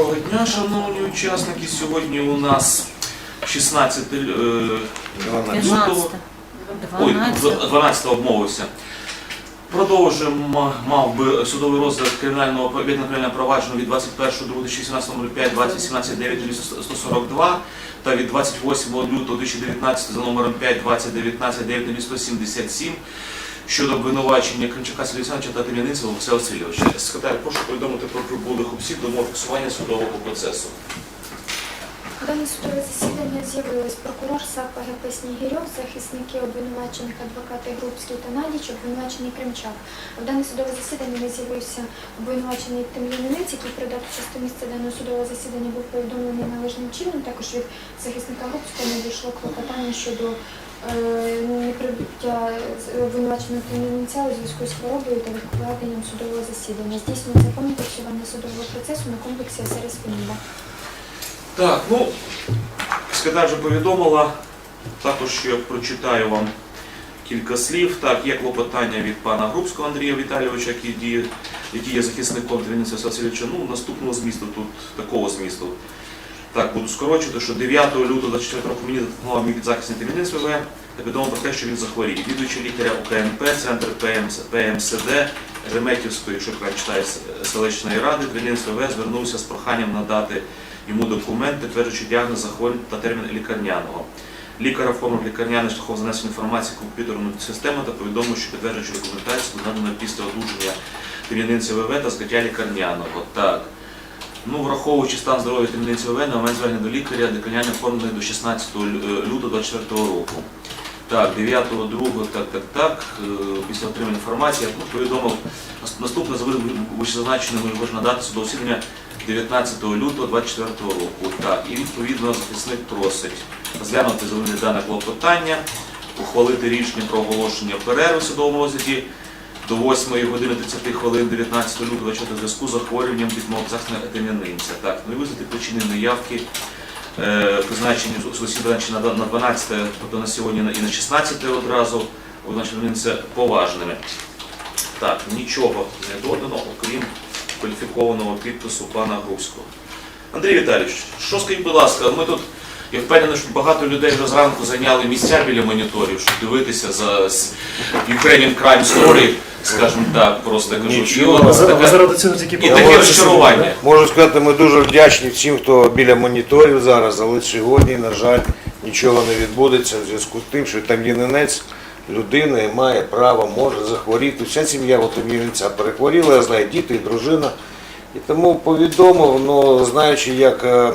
Доброго дня, шановні учасники. Сьогодні у нас 16 е, лютого. Ой, 12. 12 обмовився. Продовжуємо, мав би судовий розгляд кримінального кримінального провадження від 21.02.2017 номер 5 2017 9 142 та від 28 лютого 2019 за номером 5 2019 9 177 щодо обвинувачення Кримчака Сергія та Тим'янинцева Олексія Васильовича. Секретар, прошу повідомити про прибулих осіб до фіксування судового процесу. Дане судове засідання з'явились прокурор САП ГП Снігирьов, захисники обвинувачених адвокати Грубський та Надіч, обвинувачений Кримчак. В дане судове засідання не з'явився обвинувачений Тем'янинець, який про дату часто місця даного судового засідання був повідомлений належним чином. Також від захисника Грубського надійшло клопотання щодо неприбуття з- обвинуваченого Тем'янинця у зв'язку з хворобою та відкладенням судового засідання. Здійснюється комплексування судового процесу на комплексі СРС Феміда. Так, ну, секретар вже повідомила. Також я прочитаю вам кілька слів. Так, є клопотання від пана Грубського Андрія Віталійовича, який, діє, який є захисником Дениса Васильовича. Ну, наступного змісту тут такого змісту. Так, буду скорочувати, що 9 лютого 24 року мені зателефонував мій підзахисний Тимінець ВВ та повідомив про те, що він захворів. Відвідуючи лікаря УКНП, центр ПМС, ПМСД, Реметівської, правильно читаю, селищної ради, Тимінець ВВ звернувся з проханням надати йому документ, підтверджуючи діагноз захворювання та термін лікарняного. Лікар оформив лікарняний шляхом занесення інформації в комп'ютерну систему та повідомив, що підтверджуючи документацію буде надано після одужання Тим'янинця ВВ та зкриття лікарняного. Так. Ну, враховуючи стан здоров'я Тим'янинця ВВ, на момент звернення до лікаря лікарняний оформлений до 16 лютого 24 року. Так, 9.2, так, так, так, е, після отримання інформації, я повідомив, наступне за можна надати судове засідання 19 лютого 24 року. Так, і відповідно захисник просить розглянути зелене дане клопотання, ухвалити рішення про оголошення перерви в розгляді до 8 години 30 хвилин 19 лютого 24 в зв'язку з захворюванням відмов захисного етем'янинця. Так, ну і визнати причини неявки е, призначені засідання на на 12, тобто на сьогодні і на 16 одразу, це поважними. Так, нічого не додано, окрім кваліфікованого підпису пана Грубського. Андрій Віталійович, що скажіть, будь ласка, ми тут, я впевнений, що багато людей вже зранку зайняли місця біля моніторів, щоб дивитися за Ukrainian Crime Story, скажімо так, просто я кажу. І таке- розчарування. Можу сказати, ми дуже вдячні всім, хто біля моніторів зараз, але сьогодні, на жаль, нічого не відбудеться в зв'язку з тим, що там єнинець людина і має право, може захворіти. Вся сім'я от єнинця перехворіла, я знаю, діти і дружина. І тому повідомив, ну, знаючи, як е,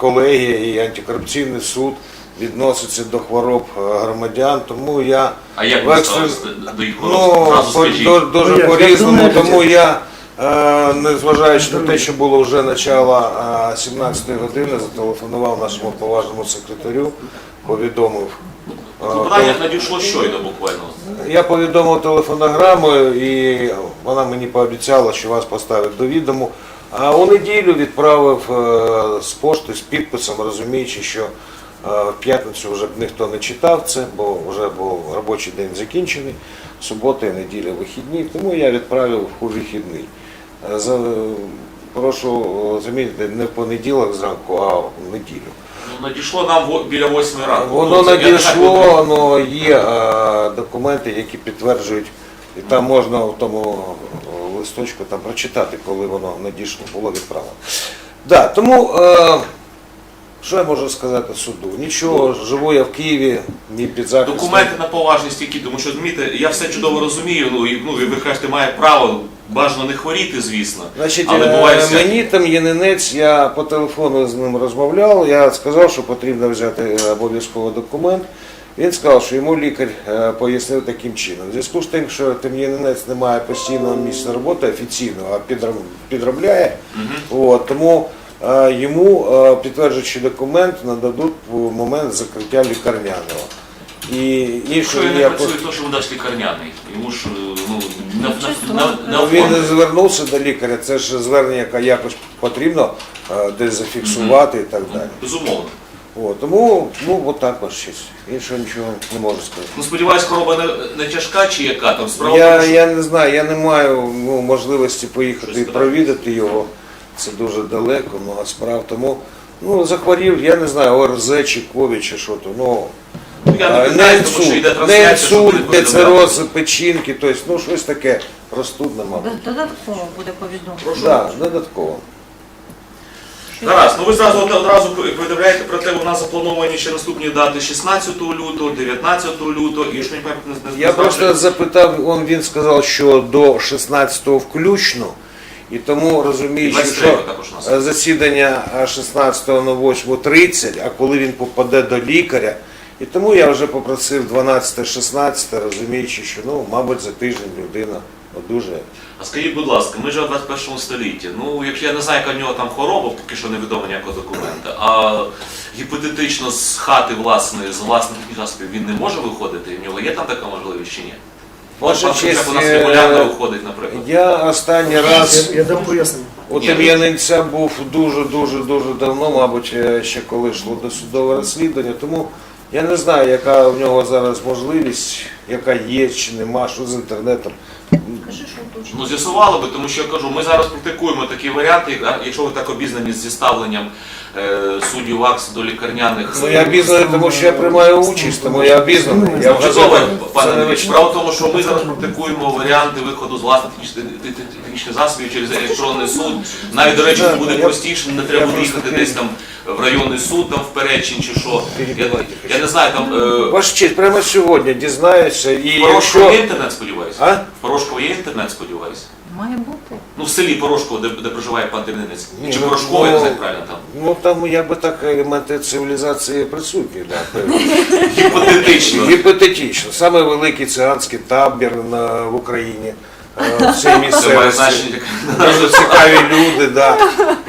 колегія і антикорупційний суд відноситься до хвороб е, громадян, тому я А як ви екстрен- ставитесь до- їх Ну, хвороб? Зразу по- скажіть. до- дуже Ну, як, як по-різному, думаєте? тому я, е, незважаючи на те, що було вже начало е, 17 години, зателефонував нашому поважному секретарю, повідомив. е, Клопотання надійшло щойно буквально. я повідомив телефонограмою і вона мені пообіцяла, що вас поставить до відому. А у неділю відправив е, з пошти з підписом, розуміючи, що е, в п'ятницю вже б ніхто не читав це, бо вже був робочий день закінчений. Субота і неділя вихідні, тому я відправив у вихідний. Е, прошу замітити, не в понеділок зранку, а в неділю. Ну, надійшло нам біля 8 ранку. Воно знаю, надійшло, воно є документи, які підтверджують, і там можна в тому листочку там прочитати, коли воно надійшло, було відправлено. Да, тому е, що я можу сказати суду? Нічого, живу я в Києві, ні під захистом. Документи на поважність які, тому що розумієте, я все чудово розумію, ну і ну, і ви кажете, має право бажано не хворіти, звісно. Значить, Але е, буває всяке. мені там єнинець, я по телефону з ним розмовляв, я сказав, що потрібно взяти е, обов'язково документ. Він сказав, що йому лікар е, пояснив таким чином. В зв'язку з тим, що там не має постійного місця роботи офіційного, а підроб- підробляє, от, тому е, йому е, підтверджуючий документ нададуть в момент закриття лікарняного. І Якщо іншого він не працює, то що видасть лікарняний. Йому ж е, ну, на, на, Чисто, на, ну, на, Ну, він не звернувся до лікаря, це ж звернення, яке якось потрібно е, десь зафіксувати і так далі. Безумовно. От, тому ну, от так ось щось. Іншого нічого не можу сказати. Ну, сподіваюсь, хвороба не, не тяжка чи яка там справа. Я, тому, що- я не знаю, я не маю ну, можливості поїхати і провідати його. Це дуже далеко, много справ. Тому ну, захворів, я не знаю, ОРЗ чи ковід чи що то. Ну, Ну, я а, не не тому що йде інсульт, не інсульт, не цироз печінки, тобто, ну щось таке простудне, мабуть. Додатково буде повідомлено. Да, додатково. Гаразд, ну ви зразу одразу повідомляєте про те, у нас заплановані ще наступні дати 16 лютого, 19 лютого і що не не- Я просто запитав, он, він сказав, що до 16-го включно. І тому розуміючи, що засідання е, 16 на 8.30, а коли він попаде до лікаря, і тому я вже попросив 12-16, розуміючи, що ну, мабуть, за тиждень людина одужає. А скажіть, будь ласка, ми живемо в 21 столітті. Ну, якщо я не знаю, яка в нього там хвороба, поки що невідомо ніякого документа, а гіпотетично з хати власної, з власних засобів він не може виходити, і в нього є там така можливість чи ні? Ваша Пан честь, у нас е, регулярно виходить, наприклад. Я останній раз Я, я дам пояснення. у Ні, Тем'янинця був дуже-дуже дуже давно, мабуть, е, ще коли йшло досудове розслідування. Тому я не знаю, яка в нього зараз можливість, яка є чи нема, що з інтернетом. Скажи, що. Ну, з'ясували би, тому що я кажу, ми зараз практикуємо такі варіанти, якщо ви так обізнані зі ставленням е, суддів ВАКС до лікарняних. Ну я обізнаний, тому що я приймаю участь, тому я обізнаний. Я вже Чудово, пане не Справа в тому, що ми зараз практикуємо варіанти виходу з власних технічних- те- те- технічних засобів через електронний суд. Навіть, до речі, буде простіше, не треба буде їхати десь там в районний суд, там в Перечин чи що. Я, я не знаю, там е, Ваш честь, прямо сьогодні дізнаюся і в Порошково є інтернет, сподіваюся? А? В Порошково є інтернет, сподіваюся? Має бути. Ну, в селі Порошково, де, де проживає пан Тернинець. Ні, Чи ну, Порошково, я не ну, знаю як правильно там. Ну там якби так елементи цивілізації присутні, да. Гіпотетично. Гіпотетично. Саме великий циганський табір на, в Україні. е, В цій Це має місцевості. значення. Дуже цікаві люди, да.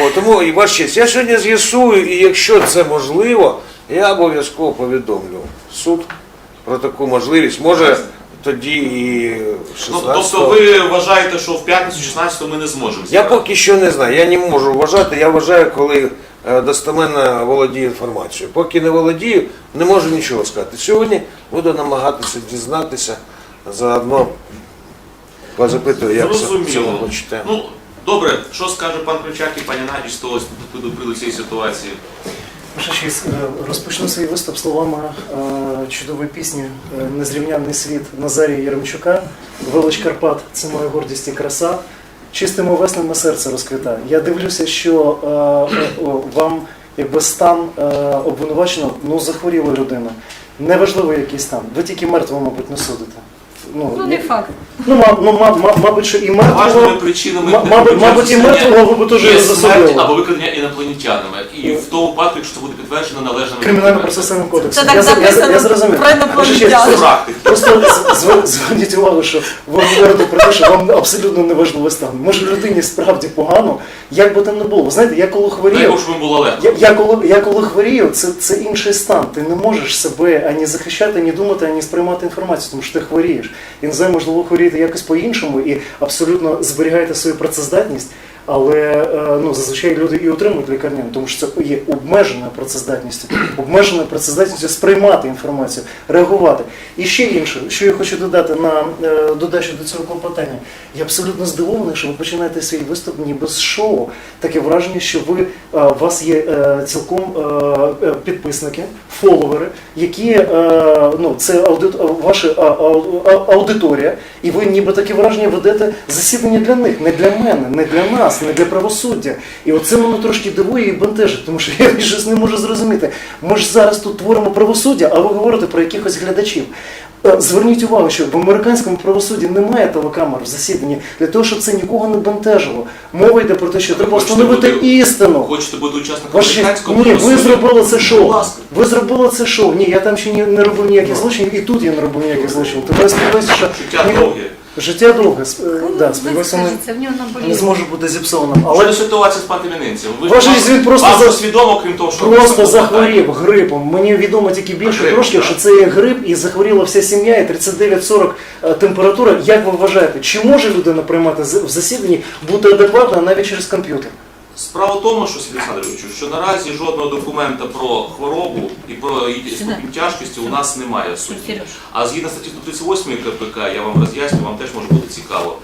О, тому і ваш честь, я сьогодні з'ясую, і якщо це можливо, я обов'язково повідомлю суд про таку можливість. Може тоді і Ну, 16 тобто ви вважаєте, що в п'ятницю 16 ми не зможемо Я зібрати? поки що не знаю, я не можу вважати, я вважаю, коли е, достеменно володію інформацією. Поки не володію, не можу нічого сказати. Сьогодні буду намагатися дізнатися, заодно позапитую, як це Зрозуміло. почитаю. Ну, добре, що скаже пан Кричак і пані Надіч з того з приводу цієї ситуації? Ваша е, розпочну свій виступ словами е, чудової пісні е, Незрівнянний світ Назарія Яремчука. Велич Карпат це моя гордість і краса. Чистими веснами серце розквітає. Я дивлюся, що вам якби стан обвинуваченого, ну захворіла людина. Неважливо, який стан. Ви тільки мертвого, мабуть, не судите. Ну, не факт. Ну, ма- ну, ма- ма- мабуть, що і мертвого, причинами ма- мабуть, мабуть, і мертвого ви б теж є не смерть засудили. або викрадення інопланетянами. І в тому випадку, якщо це буде підтверджено належними Кримінально-процесуальним кодексом. Це так я, я, я, зрозумів. про інопланетян. Просто з- зв- зверніть увагу, що ви говорите про те, що вам абсолютно не важливий стан. Може людині справді погано, як би там не було. Ви знаєте, я коли Дай хворію, Бог, щоб їм було легко. я, я, коли, я коли хворію, це, це інший стан. Ти не можеш себе ані захищати, ані думати, ані сприймати інформацію, тому що ти хворієш. І не можливо, хворіти якось по-іншому і абсолютно зберігаєте свою працездатність. Але е, ну, зазвичай люди і отримують лікарняну, тому що це є обмеженою працездатністю, обмеженою працездатністю сприймати інформацію, реагувати. І ще інше, що я хочу додати на е, додачу до цього клопотання. Я абсолютно здивований, що ви починаєте свій виступ ніби з шоу. Таке враження, що ви е, у вас є цілком підписники, фоловери, які ну це аудит, ваша аудиторія, і ви ніби таке враження ведете засідання для них, не для мене, не для нас, не для правосуддя. І оце мене трошки дивує і бентежить, тому що я щось не можу зрозуміти. Ми ж зараз тут творимо правосуддя, а ви говорите про якихось глядачів. Е, Зверніть увагу, що в американському правосудді немає телекамер в засіданні для того, щоб це нікого не бентежило. Мова йде про те, що треба встановити істину. Хочете бути учасником честь, американського ні, ви зробили це шоу. Ви зробили це шоу. Ні, я там ще не робив ніяких злочинів, і тут я не робив ніяких злочинів. Тому я сподіваюся, що довге. Життя довге. сп- е, Да, сподіваюся, не, в нього не зможе бути зіпсованим. Але Але ситуація з пантелінинцем. Ви честь, він просто вам за- же свідомо, крім того, що просто ви захворів грипом. Мені відомо тільки більше Грип, трошки, так. що це є грип, і захворіла вся сім'я, і 39-40 е, температура. Як ви вважаєте, чи може людина приймати з- в засіданні бути адекватною навіть через комп'ютер? Справа в тому, що Сергій Олександровичу, що наразі жодного документа про хворобу і про її ступінь тяжкості у нас немає в суді. А згідно статті 138 КПК, я вам роз'ясню, вам теж може бути цікаво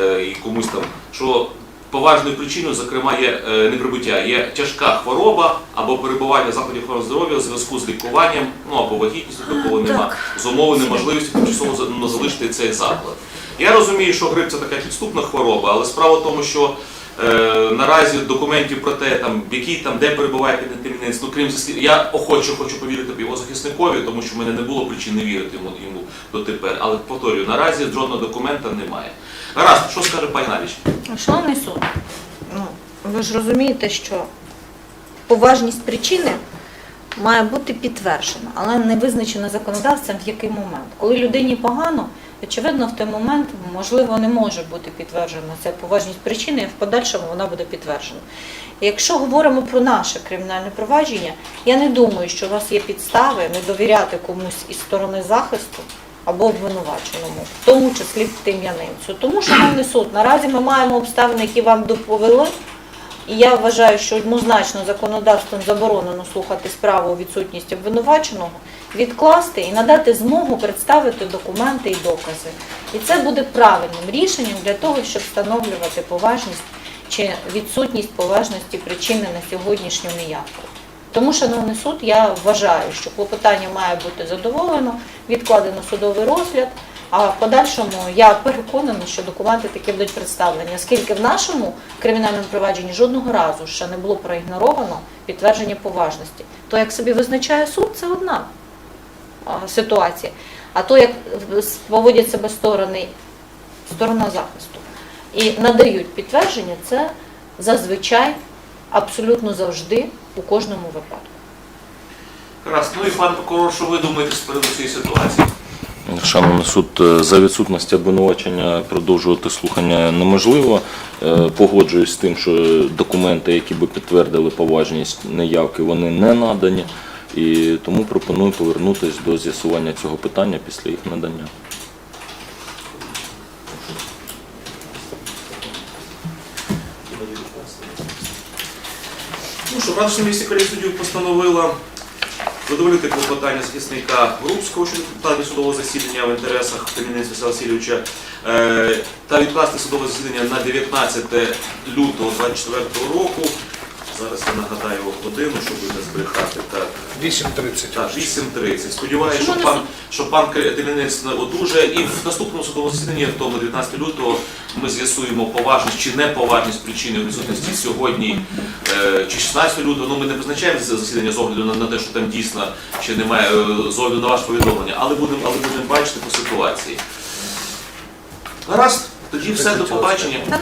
е, і комусь там, що поважною причиною, зокрема, є е, неприбуття, є тяжка хвороба або перебування в закладі охорони здоров'я у зв'язку з лікуванням, ну або вагітністю такого нема, з умови неможливості тимчасово ну, залишити цей заклад. Я розумію, що грип це така підступна хвороба, але справа в тому, що наразі документів про те, там, який там, де перебуває піднатимінець, ну крім заслід... я охоче хочу повірити його захисникові, тому що в мене не було причин не вірити йому, йому дотепер. Але повторюю, наразі жодного документа немає. Гаразд, що скаже пані Навіч? Шановний суд, ну, ви ж розумієте, що поважність причини має бути підтверджена, але не визначена законодавцем в який момент. Коли людині погано, очевидно, в той момент можливо не може бути підтверджена ця поважність причини, і в подальшому вона буде підтверджена. Якщо говоримо про наше кримінальне провадження, я не думаю, що у вас є підстави не довіряти комусь із сторони захисту або обвинуваченому, в тому числі тим'янинцю. Тому, шановний суд, наразі ми маємо обставини, які вам доповіли. І я вважаю, що однозначно законодавством заборонено слухати справу у відсутність обвинуваченого, відкласти і надати змогу представити документи і докази. І це буде правильним рішенням для того, щоб встановлювати поважність чи відсутність поважності причини на сьогоднішню неявку. Тому, шановний суд, я вважаю, що клопотання має бути задоволено, відкладено судовий розгляд. А в подальшому я переконана, що документи такі будуть представлені, оскільки в нашому кримінальному провадженні жодного разу ще не було проігноровано підтвердження поважності. То, як собі визначає суд, це одна ситуація. А то, як поводять себе сторони, сторона захисту і надають підтвердження, це зазвичай абсолютно завжди у кожному випадку. Гаразд, ну і пан прокурор, що ви думаєте з приводу цієї ситуації? Шановний суд, е, за відсутності обвинувачення продовжувати слухання неможливо. Е, Погоджуюсь з тим, що документи, які би підтвердили поважність неявки, вони не надані. І тому пропоную повернутися до з'ясування цього питання після їх надання. Ну що, в місті колегія суддів постановила задовольнити клопотання захисника Грубського щодо питання судового засідання в інтересах Василя Васильовича е, та відкласти судове засідання на 19 лютого 2024 року. Зараз я нагадаю годину, щоб не збрехати. Так, 8.30. так 8.30. Сподіваюся, що пан, що пан Телінець одужає. І в наступному судовому засіданні, в тому 19 лютого, ми з'ясуємо поважність чи неповажність причини відсутності сьогодні е, чи 16 лютого. Ну ми не визначаємо це засідання з огляду на, на те, що там дійсно ще немає е, з огляду на ваше повідомлення, але будемо але будемо бачити по ситуації. Гаразд, тоді все, до побачення.